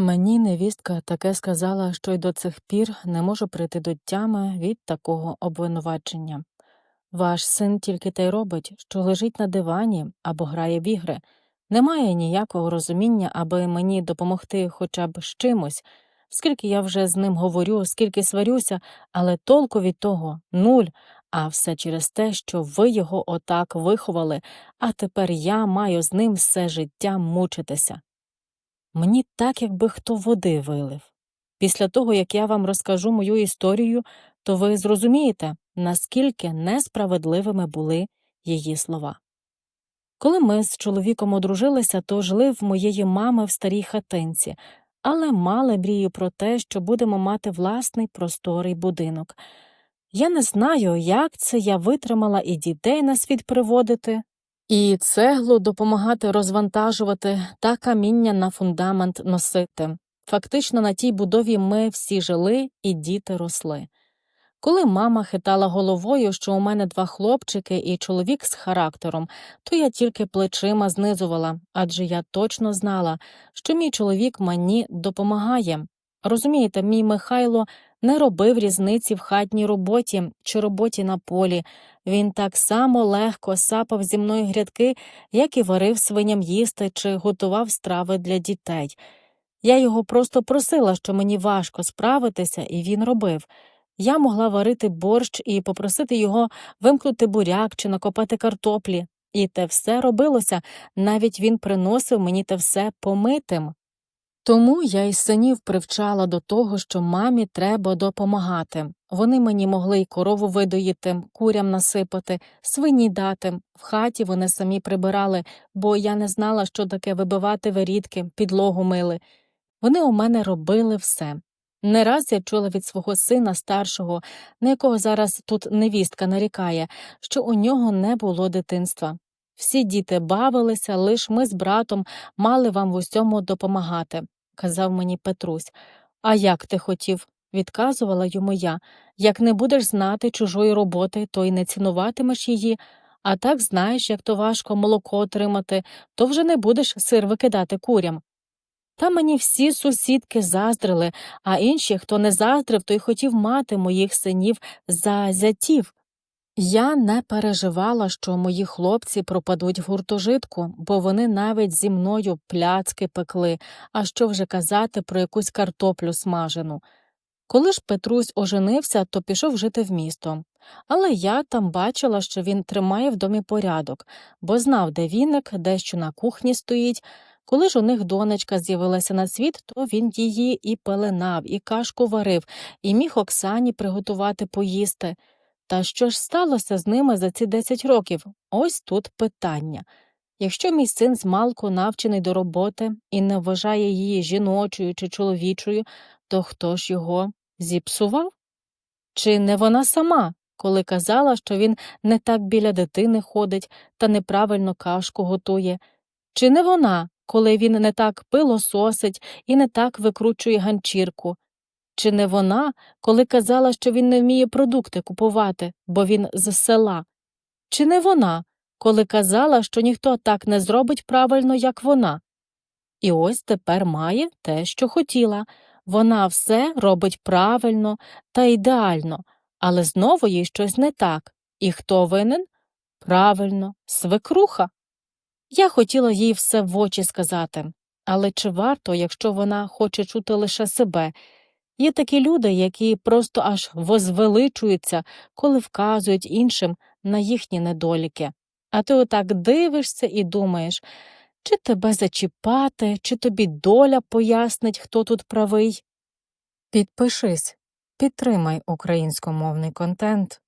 Мені невістка таке сказала, що й до цих пір не можу прийти до тями від такого обвинувачення. Ваш син тільки те й робить, що лежить на дивані або грає в ігри. Немає ніякого розуміння, аби мені допомогти хоча б з чимось. Скільки я вже з ним говорю, скільки сварюся, але толку від того нуль, а все через те, що ви його отак виховали, а тепер я маю з ним все життя мучитися. Мені так, якби хто води вилив. Після того, як я вам розкажу мою історію, то ви зрозумієте, наскільки несправедливими були її слова. Коли ми з чоловіком одружилися, то жили в моєї мами в старій хатинці, але мали мрію про те, що будемо мати власний просторий будинок. Я не знаю, як це я витримала і дітей на світ приводити, і цеглу допомагати розвантажувати та каміння на фундамент носити. Фактично на тій будові ми всі жили і діти росли. Коли мама хитала головою, що у мене два хлопчики і чоловік з характером, то я тільки плечима знизувала, адже я точно знала, що мій чоловік мені допомагає. Розумієте, мій Михайло не робив різниці в хатній роботі чи роботі на полі. Він так само легко сапав зі мною грядки, як і варив свиням їсти чи готував страви для дітей. Я його просто просила, що мені важко справитися, і він робив. Я могла варити борщ і попросити його вимкнути буряк чи накопати картоплі. І те все робилося, навіть він приносив мені те все помитим. Тому я й синів привчала до того, що мамі треба допомагати. Вони мені могли й корову видоїти, курям насипати, свині дати. В хаті вони самі прибирали, бо я не знала, що таке вибивати ворітки, підлогу мили. Вони у мене робили все. Не раз я чула від свого сина старшого, на якого зараз тут невістка нарікає, що у нього не було дитинства. Всі діти бавилися, лиш ми з братом мали вам в усьому допомагати, казав мені Петрусь. А як ти хотів? відказувала йому я. Як не будеш знати чужої роботи, то й не цінуватимеш її, а так знаєш, як то важко молоко отримати, то вже не будеш сир викидати курям. Та мені всі сусідки заздрили, а інші, хто не заздрив, той хотів мати моїх синів за зятів. Я не переживала, що мої хлопці пропадуть в гуртожитку, бо вони навіть зі мною пляцки пекли, а що вже казати про якусь картоплю смажену. Коли ж Петрусь оженився, то пішов жити в місто. Але я там бачила, що він тримає в домі порядок, бо знав, де віник, де що на кухні стоїть. Коли ж у них донечка з'явилася на світ, то він її і пеленав, і кашку варив, і міг Оксані приготувати поїсти. Та що ж сталося з ними за ці 10 років? Ось тут питання. Якщо мій син змалку навчений до роботи і не вважає її жіночою чи чоловічою, то хто ж його зіпсував? Чи не вона сама, коли казала, що він не так біля дитини ходить та неправильно кашку готує? Чи не вона, коли він не так пилососить і не так викручує ганчірку? Чи не вона, коли казала, що він не вміє продукти купувати, бо він з села? Чи не вона, коли казала, що ніхто так не зробить правильно, як вона? І ось тепер має те, що хотіла. Вона все робить правильно та ідеально, але знову їй щось не так. І хто винен? Правильно, свекруха. Я хотіла їй все в очі сказати, але чи варто, якщо вона хоче чути лише себе? Є такі люди, які просто аж возвеличуються, коли вказують іншим на їхні недоліки. А ти отак дивишся і думаєш, чи тебе зачіпати, чи тобі доля пояснить, хто тут правий. Підпишись, підтримай українськомовний контент.